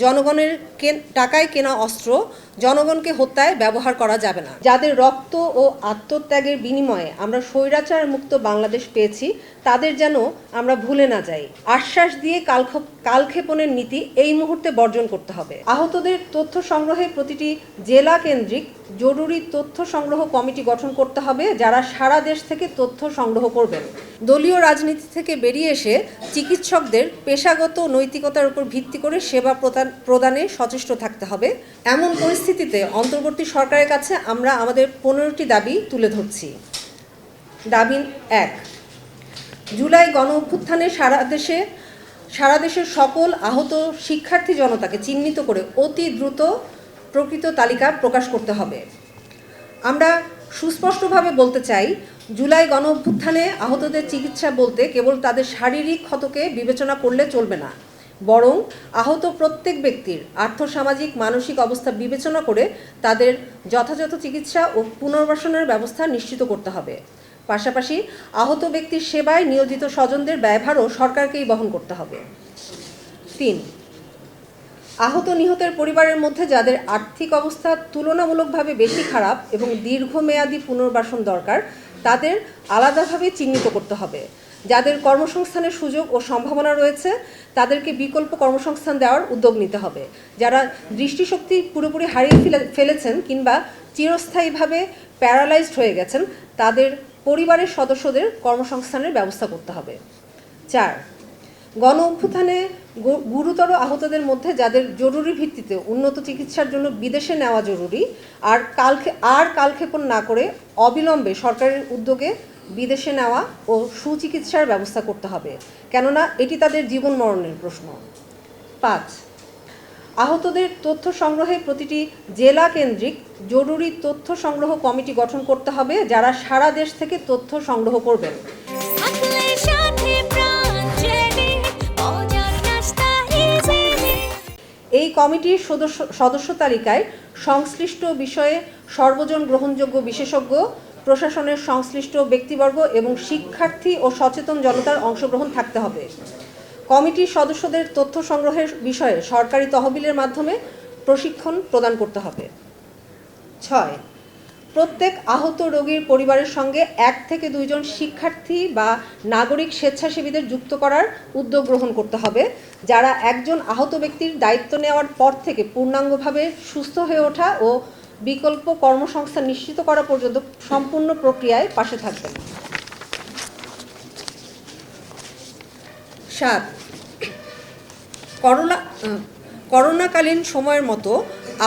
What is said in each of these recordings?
জনগণের টাকায় কেনা অস্ত্র জনগণকে হত্যায় ব্যবহার করা যাবে না। যাদের রক্ত ও আত্মত্যাগের বিনিময়ে আমরা স্বৈরাচার মুক্ত বাংলাদেশ পেয়েছি, তাদের যেন আমরা ভুলে না যাই। আশ্বাস দিয়ে কালক্ষ- কালক্ষেপণের নীতি এই মুহূর্তে বর্জন করতে হবে। আহতদের তথ্য সংগ্রহে প্রতিটি জেলা কেন্দ্রিক জরুরি তথ্য সংগ্রহ কমিটি গঠন করতে হবে, যারা সারা দেশ থেকে তথ্য সংগ্রহ করবেন। দলীয় রাজনীতি থেকে বেরিয়ে এসে চিকিৎসকদের পেশাগত নৈতিকতার উপর ভিত্তি করে সেবা প্রদান- প্রদানে সচেষ্ট থাকতে হবে। এমন পরিস্থিতিতে অন্তর্বর্তী সরকারের কাছে আমরা আমাদের পনেরোটি দাবি তুলে ধরছি। দাবি এক, জুলাই গণ অভ্যুত্থানে সারা দেশে, সারা দেশের সকল আহত শিক্ষার্থী জনতাকে চিহ্নিত করে অতি দ্রুত প্রকৃত তালিকা প্রকাশ করতে হবে। আমরা সুস্পষ্টভাবে বলতে চাই, জুলাই গণ অভ্যুত্থানে আহতদের চিকিৎসা বলতে কেবল তাদের শারীরিক ক্ষতকে বিবেচনা করলে চলবে না। বরং আহত প্রত্যেক ব্যক্তির আর্থসামাজিক, মানসিক অবস্থা বিবেচনা করে তাদের যথাযথ চিকিৎসা ও পুনর্বাসনের ব্যবস্থা নিশ্চিত করতে হবে। পাশাপাশি আহত ব্যক্তির সেবায় নিয়োজিত স্বজনদের ব্যয়ভারও সরকারকেই বহন করতে হবে। তিন আহত নিহতের পরিবারের মধ্যে যাদের আর্থিক অবস্থা তুলনামূলকভাবে বেশি খারাপ এবং দীর্ঘমেয়াদী পুনর্বাসন দরকার, তাদের আলাদাভাবে চিহ্নিত করতে হবে। যাদের কর্মসংস্থানের সুযোগ ও সম্ভাবনা রয়েছে, তাদেরকে বিকল্প কর্মসংস্থান দেওয়ার উদ্যোগ নিতে হবে। যারা দৃষ্টিশক্তি পুরোপুরি হারিয়ে ফেলে- ফেলেছেন কিংবা চিরস্থায়ীভাবে প্যারালাইজড হয়ে গেছেন, তাদের পরিবারের সদস্যদের কর্মসংস্থানের ব্যবস্থা করতে হবে। চার গণ অভ্যুত্থানে গুরুতর আহতদের মধ্যে যাদের জরুরি ভিত্তিতে উন্নত চিকিৎসার জন্য বিদেশে নেওয়া জরুরি, আর কালকে আর কালক্ষেপণ না করে অবিলম্বে সরকারের উদ্যোগে বিদেশে নেওয়া ও সুচিকিৎসার ব্যবস্থা করতে হবে। কেননা এটি তাদের জীবন মরণের প্রশ্ন। পাঁচ, আহতদের তথ্য সংগ্রহে প্রতিটি জেলা কেন্দ্রিক জরুরি তথ্য সংগ্রহ কমিটি গঠন করতে হবে, যারা সারা দেশ থেকে তথ্য সংগ্রহ করবেন। এই কমিটির সদস্য সদস্য তালিকায় সংশ্লিষ্ট বিষয়ে সর্বজন গ্রহণযোগ্য বিশেষজ্ঞ, প্রশাসনের সংশ্লিষ্ট ব্যক্তিবর্গ এবং শিক্ষার্থী ও সচেতন জনতার অংশগ্রহণ থাকতে হবে। কমিটির সদস্যদের তথ্য সংগ্রহের বিষয়ে সরকারি তহবিলের মাধ্যমে প্রশিক্ষণ প্রদান করতে হবে। ছয় প্রত্যেক আহত রোগীর পরিবারের সঙ্গে এক থেকে দুইজন শিক্ষার্থী বা নাগরিক স্বেচ্ছাসেবীদের যুক্ত করার উদ্যোগ গ্রহণ করতে হবে। যারা একজন আহত ব্যক্তির দায়িত্ব নেওয়ার পর থেকে পূর্ণাঙ্গভাবে সুস্থ হয়ে ওঠা ও বিকল্প কর্মসংস্থান নিশ্চিত করা পর্যন্ত সম্পূর্ণ প্রক্রিয়ায় পাশে থাকবেন। সাত, করোনা করোনাকালীন সময়ের মতো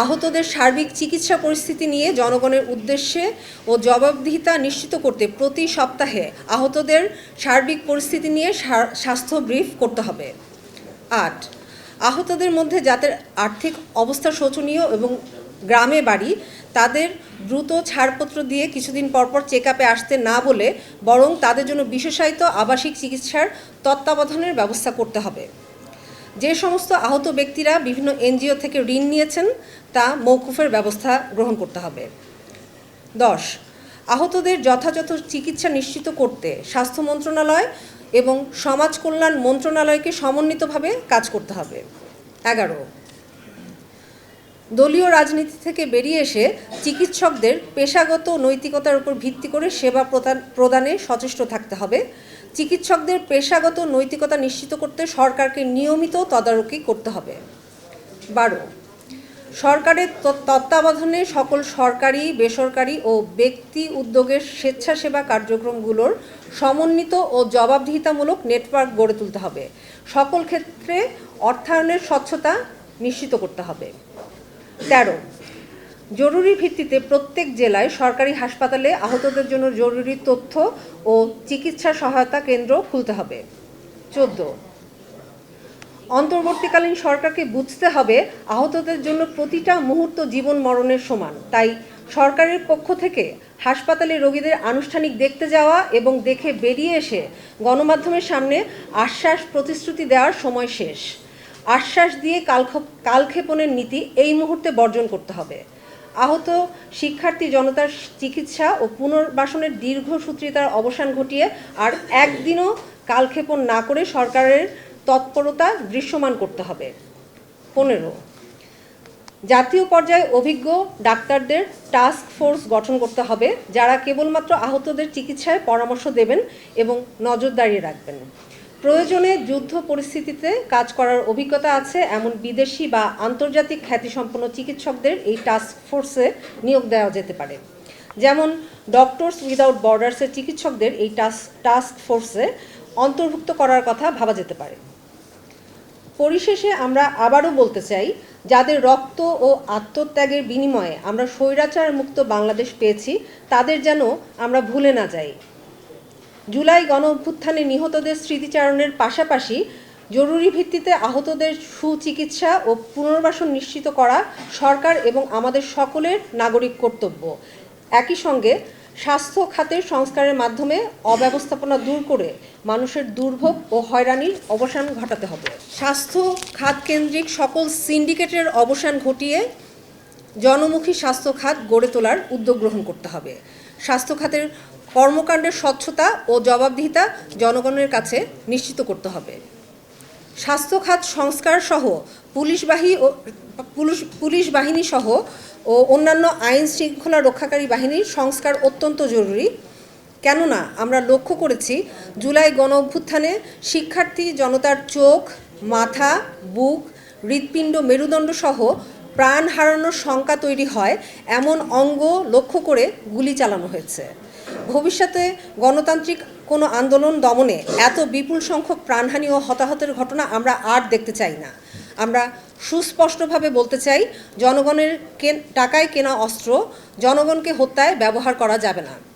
আহতদের সার্বিক চিকিৎসা পরিস্থিতি নিয়ে জনগণের উদ্দেশ্যে ও জবাবদিহিতা নিশ্চিত করতে প্রতি সপ্তাহে আহতদের সার্বিক পরিস্থিতি নিয়ে স্বাস্থ্য ব্রিফ করতে হবে। আট, আহতদের মধ্যে যাদের আর্থিক অবস্থা শোচনীয় এবং গ্রামে বাড়ি, তাদের দ্রুত ছাড়পত্র দিয়ে কিছুদিন পরপর চেক আপে আসতে না বলে বরং তাদের জন্য বিশেষায়িত আবাসিক চিকিৎসার তত্ত্বাবধানের ব্যবস্থা করতে হবে। যে সমস্ত আহত ব্যক্তিরা বিভিন্ন এনজিও থেকে ঋণ নিয়েছেন, তা মৌকুফের ব্যবস্থা গ্রহণ করতে হবে। দশ, আহতদের যথাযথ চিকিৎসা নিশ্চিত করতে স্বাস্থ্য মন্ত্রণালয় এবং সমাজ কল্যাণ মন্ত্রণালয়কে সমন্বিতভাবে কাজ করতে হবে। এগারো দলীয় রাজনীতি থেকে বেরিয়ে এসে চিকিৎসকদের পেশাগত নৈতিকতার উপর ভিত্তি করে সেবা প্রদান প্রদানে সচেষ্ট থাকতে হবে। চিকিৎসকদের পেশাগত নৈতিকতা নিশ্চিত করতে সরকারকে নিয়মিত তদারকি করতে হবে। বারো, সরকারের তত্ত্বাবধানে সকল সরকারি, বেসরকারি ও ব্যক্তি উদ্যোগের স্বেচ্ছাসেবা কার্যক্রমগুলোর সমন্বিত ও জবাবদিহিতামূলক নেটওয়ার্ক গড়ে তুলতে হবে। সকল ক্ষেত্রে অর্থায়নের স্বচ্ছতা নিশ্চিত করতে হবে। তেরো। জরুরি ভিত্তিতে প্রত্যেক জেলায় সরকারি হাসপাতালে আহতদের জন্য জরুরি তথ্য ও চিকিৎসা সহায়তা কেন্দ্র খুলতে হবে। চোদ্দ। অন্তর্বর্তীকালীন সরকারকে বুঝতে হবে আহতদের জন্য প্রতিটা মুহূর্ত জীবন মরণের সমান। তাই সরকারের পক্ষ থেকে হাসপাতালে রোগীদের আনুষ্ঠানিক দেখতে যাওয়া এবং দেখে বেরিয়ে এসে গণমাধ্যমের সামনে আশ্বাস প্রতিশ্রুতি দেওয়ার সময় শেষ। আশ্বাস দিয়ে কালক্ষ- কালক্ষেপণের নীতি এই মুহূর্তে বর্জন করতে হবে। আহত শিক্ষার্থী জনতার চিকিৎসা ও পুনর্বাসনের দীর্ঘ দীর্ঘসূত্রিতার অবসান ঘটিয়ে আর একদিনও কালক্ষেপণ না করে সরকারের তৎপরতা দৃশ্যমান করতে হবে। পনেরো, জাতীয় পর্যায়ে অভিজ্ঞ ডাক্তারদের টাস্ক ফোর্স গঠন করতে হবে, যারা কেবলমাত্র আহতদের চিকিৎসায় পরামর্শ দেবেন এবং নজরদারি রাখবেন। প্রয়োজনে যুদ্ধ পরিস্থিতিতে কাজ করার অভিজ্ঞতা আছে, এমন বিদেশি বা আন্তর্জাতিক খ্যাতিসম্পন্ন চিকিৎসকদের এই টাস্ক ফোর্সে নিয়োগ দেওয়া যেতে পারে। যেমন ডক্টরস উইদাউট বর্ডার্সের চিকিৎসকদের এই টাস্ক টাস্ক ফোর্সে অন্তর্ভুক্ত করার কথা ভাবা যেতে পারে। পরিশেষে আমরা আবারও বলতে চাই, যাদের রক্ত ও আত্মত্যাগের বিনিময়ে আমরা স্বৈরাচার মুক্ত বাংলাদেশ পেয়েছি, তাদের যেন আমরা ভুলে না যাই। জুলাই গণ অভ্যুত্থানে নিহতদের স্মৃতিচারণের পাশাপাশি জরুরি ভিত্তিতে আহতদের সুচিকিৎসা ও পুনর্বাসন নিশ্চিত করা সরকার এবং আমাদের সকলের নাগরিক কর্তব্য। একই সঙ্গে স্বাস্থ্য খাতের সংস্কারের মাধ্যমে অব্যবস্থাপনা দূর করে মানুষের দুর্ভোগ ও হয়রানির অবসান ঘটাতে হবে। স্বাস্থ্য খাত কেন্দ্রিক সকল সিন্ডিকেটের অবসান ঘটিয়ে জনমুখী স্বাস্থ্য খাত গড়ে তোলার উদ্যোগ গ্রহণ করতে হবে। স্বাস্থ্য খাতের কর্মকাণ্ডের স্বচ্ছতা ও জবাবদিহিতা জনগণের কাছে নিশ্চিত করতে হবে। স্বাস্থ্য খাত সংস্কার সহ পুলিশবাহী ও পুলিশ পুলিশ বাহিনী সহ ও অন্যান্য আইন শৃঙ্খলা রক্ষাকারী বাহিনীর সংস্কার অত্যন্ত জরুরি। কেননা, আমরা লক্ষ্য করেছি, জুলাই গণ অভ্যুত্থানে শিক্ষার্থী জনতার চোখ, মাথা, বুক, হৃৎপিণ্ড মেরুদণ্ড সহ প্রাণ হারানোর শঙ্কা তৈরি হয়, এমন অঙ্গ লক্ষ্য করে গুলি চালানো হয়েছে। ভবিষ্যতে গণতান্ত্রিক কোনো আন্দোলন দমনে এত বিপুল সংখ্যক প্রাণহানি ও হতাহতের ঘটনা আমরা আর দেখতে চাই না। আমরা সুস্পষ্টভাবে বলতে চাই, জনগণের টাকায় কেনা অস্ত্র জনগণকে হত্যায় ব্যবহার করা যাবে না।